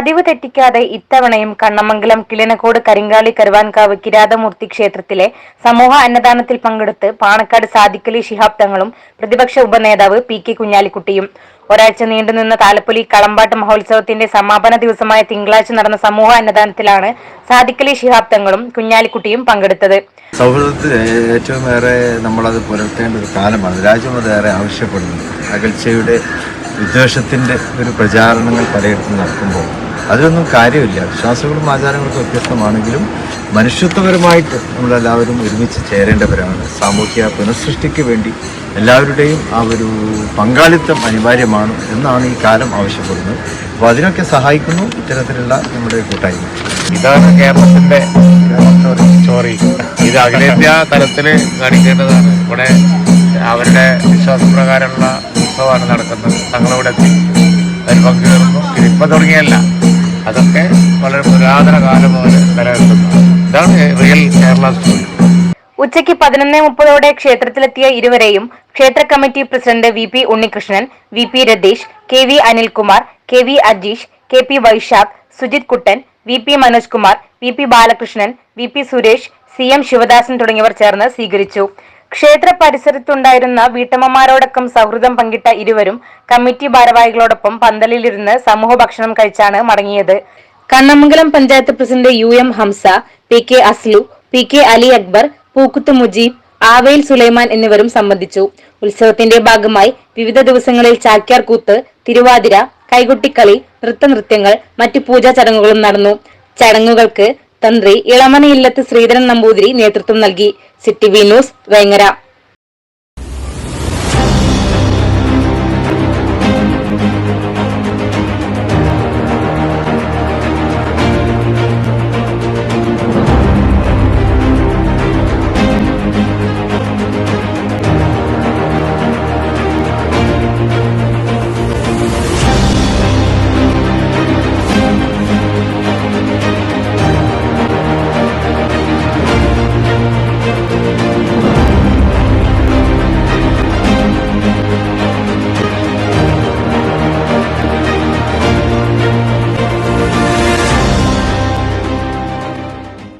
പതിവ് തെറ്റിക്കാതെ ഇത്തവണയും കണ്ണമംഗലം കിളിനക്കോട് കരിങ്കാളി കരുവാൻകാവ് കിരാതമൂർത്തി ക്ഷേത്രത്തിലെ സമൂഹ അന്നദാനത്തിൽ പങ്കെടുത്ത് പാണക്കാട് സാദിക്കലി ശിഹാബ് തങ്ങളും പ്രതിപക്ഷ ഉപനേതാവ് പി കെ കുഞ്ഞാലിക്കുട്ടിയും. ഒരാഴ്ച നീണ്ടുനിന്ന താലപ്പൊലി കളമ്പാട്ട് മഹോത്സവത്തിന്റെ സമാപന ദിവസമായ തിങ്കളാഴ്ച നടന്ന സമൂഹ അന്നദാനത്തിലാണ് സാദിക്കലി ശിഹാബ് തങ്ങളും കുഞ്ഞാലിക്കുട്ടിയും പങ്കെടുത്തത്. സൗഹൃദത്തിൽ ഏറ്റവും ഏറെ നമ്മളത് പുലർത്തേണ്ട ഒരു കാലമാണ്. രാജ്യം അതേറെ ആവശ്യപ്പെടുന്നു. അകൽച്ചയുടെ വിദ്വേഷത്തിന്റെ ഒരു പ്രചാരണങ്ങൾ പലയിടത്തും നടക്കുമ്പോൾ. അതിലൊന്നും കാര്യമില്ല. വിശ്വാസങ്ങളും ആചാരങ്ങളൊക്കെ വ്യത്യസ്തമാണെങ്കിലും മനുഷ്യത്വപരമായിട്ട് നമ്മളെല്ലാവരും ഒരുമിച്ച് ചേരേണ്ടവരാണ്. സാമൂഹ്യ പുനഃസൃഷ്ടിക്ക് വേണ്ടി എല്ലാവരുടെയും ആ ഒരു പങ്കാളിത്തം അനിവാര്യമാണ് എന്നാണ് ഈ കാലം ആവശ്യപ്പെടുന്നത്. അപ്പോൾ അതിനൊക്കെ സഹായിക്കുന്നു ഇത്തരത്തിലുള്ള നമ്മുടെ കൂട്ടായ്മ. ഇതാണ് കേരളത്തിന്റെ സ്റ്റോറി ഇത് അഖിലേന്ത്യാ തലത്തിൽ കാണിക്കേണ്ടതാണ്. ഇവിടെ അവരുടെ വിശ്വാസപ്രകാരമുള്ള ഉത്സവമാണ് നടക്കുന്നത്. തങ്ങളിവിടെ എത്തി അതിൽ പങ്കുചേർന്നു ഇതിപ്പോൾ തുടങ്ങിയല്ല. അതൊക്കെ വളരെ പുരാതന കാലം മുതൽ നിലനിൽക്കുന്നു. ഇതാണ് റിയൽ കേരള സ്റ്റോറി. ഉച്ചയ്ക്ക് പതിനൊന്ന് മുപ്പതോടെ ക്ഷേത്രത്തിലെത്തിയ ഇരുവരെയും ക്ഷേത്ര committee president V P Unnikrishnan V P Ratheesh K V Anilkumar K V Ajeesh K P Vaisakh Sujith Kuttan V P Manoj Kumar V P Balakrishnan V P Suresh C M Sivadasan തുടങ്ങിയവർ ചേർന്ന് സ്വീകരിച്ചു. ക്ഷേത്ര പരിസരത്തുണ്ടായിരുന്ന വീട്ടമ്മമാരോടൊപ്പം സൗഹൃദം പങ്കിട്ട ഇരുവരും committee ഭാരവാഹികളോടൊപ്പം പന്തലിലിരുന്ന് സമൂഹ ഭക്ഷണം കഴിച്ചാണ് മടങ്ങിയത്. Kannamangalam panchayat president U M Hamza P K Aslu P K Ali Akbar Pookuth Mujeeb Avel Sulaiman എന്നിവരും സംബന്ധിച്ചു. ഉത്സവത്തിന്റെ ഭാഗമായി വിവിധ ദിവസങ്ങളിൽ ചാക്യാർ കൂത്ത് തിരുവാതിര കൈകൊട്ടിക്കളി നൃത്തനൃത്യങ്ങൾ മറ്റു പൂജാ ചടങ്ങുകളും നടന്നു. ചടങ്ങുകൾക്ക് തന്ത്രി ഇളമനയില്ലത്ത് ശ്രീധരൻ നമ്പൂതിരി നേതൃത്വം നൽകി. City V news Vengara.